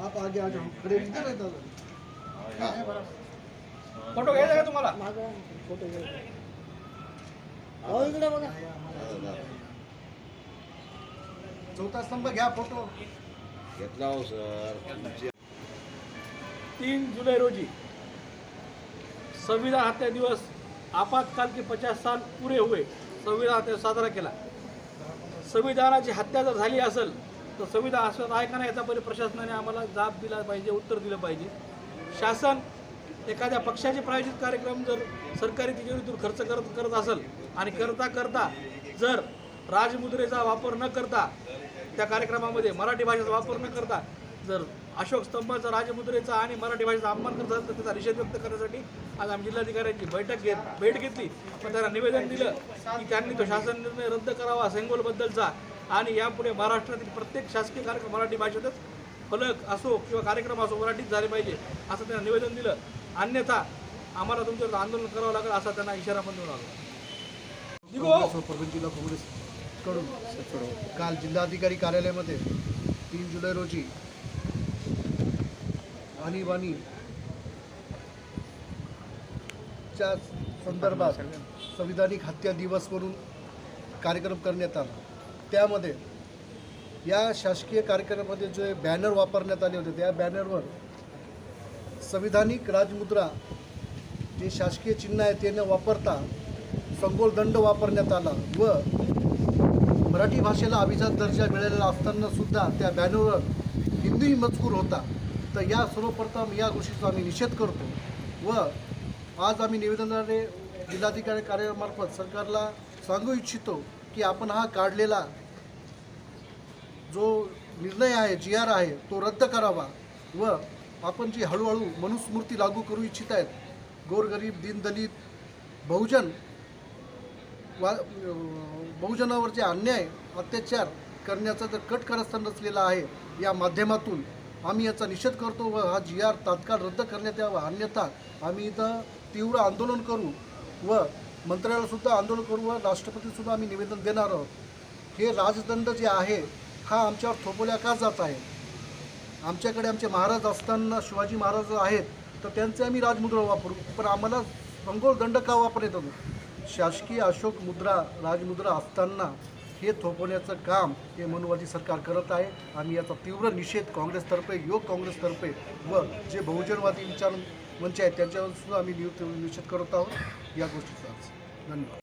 आप आगे आ जाओ। खड़े इधर रहता था? फोटो घ्यायचा का तुम्हाला? मागं फोटो इकडे बघा. चौथा स्तंभ घ्या फोटो. घेतला हो सर. तीन जुलै रोजी संविधान हत्या दिवस आपातकाल के पचास साल पुरे हुए संविधान हत्या साजरा केला. संविधानाची हत्या जर झाली असेल तर संविधान असं आहे का नाही याचा पहिले प्रशासनाने आम्हाला जाब दिला पाहिजे उत्तर दिलं पाहिजे. शासन एखाद्या पक्षाचे प्रायोजित कार्यक्रम जर सरकारी तिजोरीतून खर्च करत करत असेल आणि करता करता जर राजमुद्रेचा वापर न करता त्या कार्यक्रमामध्ये मराठी भाषेचा वापर न करता जर अशोक स्तंभाचा राजमुद्रेचा आणि मराठी भाषेचा अपमान करत असेल तर त्याचा निषेध व्यक्त करण्यासाठी आज आम्ही जिल्हाधिकाऱ्यांची बैठक घेत भेट घेतली. पण त्यांना निवेदन दिलं की त्यांनी तो शासन निर्णय रद्द करावा सेंगोलबद्दलचा. आणि यापुढे महाराष्ट्रातील प्रत्येक शासकीय कार्यक्रम मराठी भाषेतच फलक असो किंवा कार्यक्रम असो मराठीत झाले पाहिजे असं त्यांना निवेदन दिलं. अन्यथा आम्हाला तुमच्यावर आंदोलन करावं लागेल असा त्यांना इशारा पण देऊन आलो. परभणी जिल्हा काँग्रेसकडून काल जिल्हाधिकारी कार्यालयामध्ये तीन जुलै रोजी आणीबाणी च्या संदर्भात संविधानिक हत्या दिवस म्हणून कार्यक्रम करण्यात आला. त्यामध्ये या शासकीय कार्यक्रमामध्ये जे बॅनर वापरण्यात आले होते त्या बॅनरवर संविधानिक राजमुद्रा जे शासकीय चिन्ह आहे ते न वापरता संगोल दंड वापरण्यात आला व मराठी भाषेला अभिजात दर्जा मिळालेला असताना सुद्धा त्या बॅनरवर हिंदी मजकूर होता. तर या सर्वप्रथम या गोष्टीचा आम्ही निषेध करतो व आज आम्ही निवेदनाने जिल्हाधिकारी कार्यामार्फत सरकारला सांगू इच्छितो की आपण हा काढलेला जो निर्णय आहे जी आर आहे तो रद्द करावा व आपण जी हळूहळू मनुस्मृती लागू करू इच्छित आहेत गोरगरीब दीनदलित बहुजन वा बहुजनावर जे अन्याय अत्याचार करण्याचा जर कट कारस्थान रचलेला आहे या माध्यमातून आम्ही याचा निषेध करतो व हा जी आर तात्काळ रद्द करण्यात यावा. अन्यथा आम्ही इथं तीव्र आंदोलन करू व मंत्र्यालासुद्धा आंदोलन करू व राष्ट्रपतीसुद्धा आम्ही निवेदन देणार आहोत. हे राजदंड जे आहे हा आमच्यावर थोपवल्या का जात आहे. आमच्याकडे आमचे महाराज असताना शिवाजी महाराज आहेत तर त्यांचे आम्ही राजमुद्रा वापरू. पण आम्हाला रंगोळ दंड का वापरत होतो? शासकीय अशोक मुद्रा राजमुद्रा असताना हे थोपवण्याचं काम हे मनुवादी सरकार करत आहे. आम्ही याचा तीव्र निषेध काँग्रेसतर्फे योग काँग्रेसतर्फे व जे बहुजनवादी विचार मंच आहेत त्यांच्यावर सुद्धा आम्ही नियुक्त निषेध करत आहोत. या गोष्टीचा धन्यवाद.